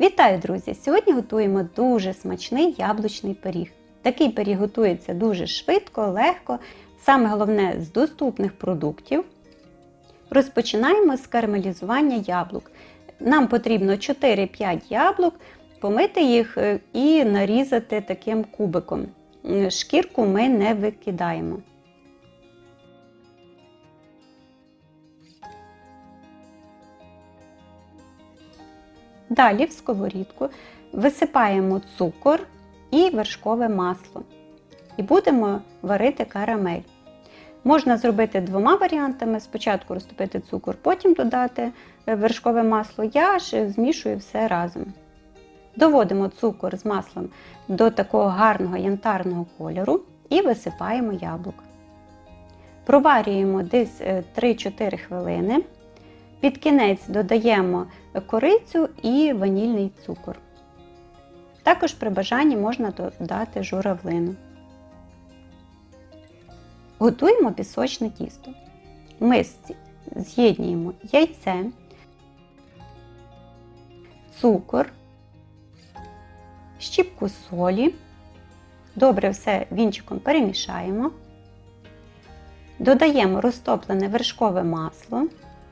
Вітаю, друзі! Сьогодні готуємо дуже смачний яблучний пиріг. Такий пиріг готується дуже швидко, легко, саме головне з доступних продуктів. Розпочинаємо з карамелізування яблук. Нам потрібно 4-5 яблук, помити їх е, і нарізати таким кубиком. Шкірку ми не викидаємо. Далі в сковорідку висипаємо цукор і вершкове масло. І будемо варити карамель. Можна зробити двома варіантами: спочатку розтопити цукор, потім додати е, вершкове масло. Я ж змішую все разом. Доводимо цукор з маслом до такого гарного янтарного кольору і висипаємо яблук. Проварюємо десь е, 3-4 хвилини. Під кінець додаємо корицю і ванільний цукор. Також при бажанні можна додати журавлину. Готуємо пісочне тісто. В мисці з'єднуємо яйце, цукор, щіпку солі. Добре все вінчиком перемішаємо. Додаємо розтоплене вершкове масло.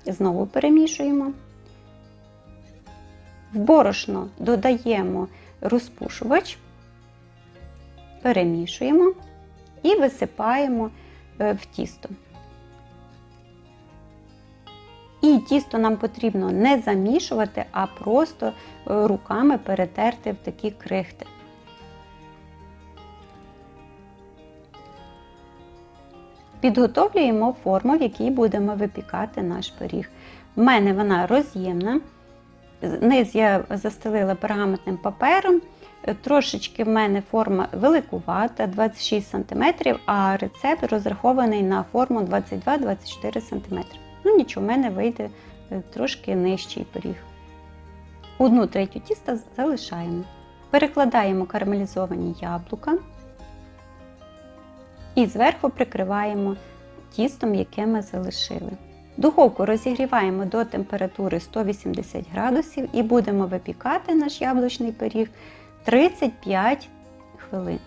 Знову перемішуємо. В борошно додаємо розпушувач, перемішуємо і висипаємо е, в тісто. І тісто нам потрібно не замішувати, а просто е, руками перетерти в такі крихти. Підготовлюємо форму, в якій будемо випікати наш пиріг. У мене вона роз'ємна. Низ я застелила пергаментним папером. Трошечки в мене форма великувата, 26 см, а рецепт розрахований на форму 22-24 см. Ну нічого, в мене вийде е, трошки нижчий пиріг. Одну третю тіста залишаємо. Перекладаємо карамелізовані яблука і зверху прикриваємо тістом, яке ми залишили. Духовку розігріваємо до температури 180 градусів і будемо випікати наш яблучний пиріг 35 хвилин.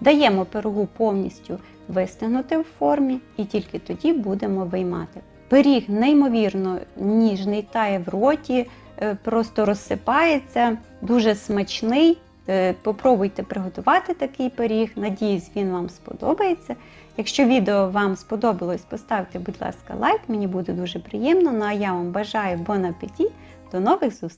Даємо пирогу повністю вистигнути в формі і тільки тоді будемо виймати. Пиріг неймовірно ніжний, тає в роті, е, просто розсипається, дуже смачний. Е, Попробуйте приготувати такий пиріг. Надіюсь, він вам сподобається. Якщо відео вам сподобалось, поставте, будь ласка, лайк, мені буде дуже приємно. Ну а я вам бажаю бон апеті. До нових зустрічей!